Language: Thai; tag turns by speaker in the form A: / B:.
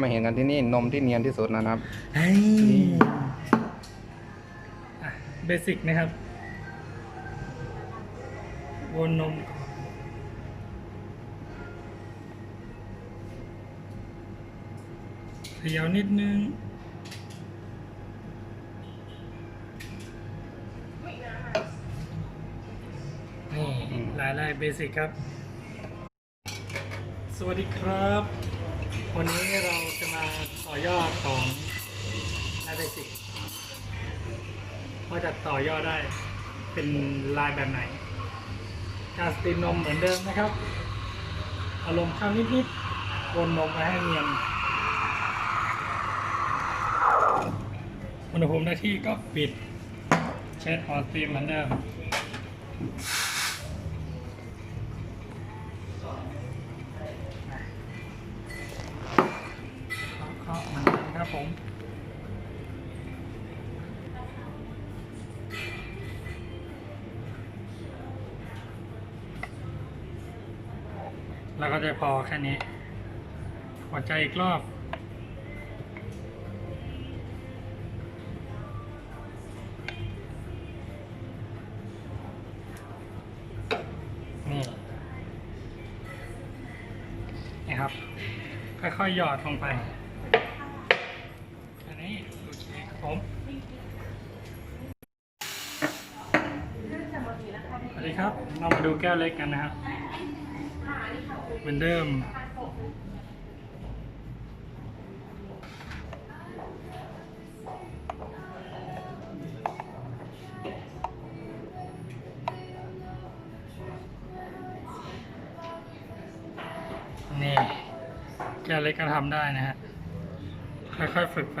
A: มาเห็นกันที่นี่นมที่เนียนที่สุดนะครับ
B: เฮ้ยเบสิกนะครับวนนมก่อนเขยาวนิดนึงนี่รายแรกเบสิกครับ สวัสดีครับ วันนี้เราจะมาต่อยอดของลายเบสิกว่าจะต่อยอดได้เป็นลายแบบไหน การสตรีมนมเหมือนเดิมนะครับ อารมณ์ข้าวนิดๆวนนมมาให้เนียนอุณหภูมิหน้าที่ก็ปิด เช็ดออสตรีมเหมือนเดิม คาะเหมือนกันครับผมแล้วก็จะพอแค่นี้หัวใจอีกรอบ นี่นี่ครับ ค่อยๆหยอดลงไป ผมสวัสดีครับ เรามาดูแก้วเล็กกันนะครับ เหมือนเดิม นี่แก้วเล็กก็ทำได้นะฮะค่อยๆฝึกไป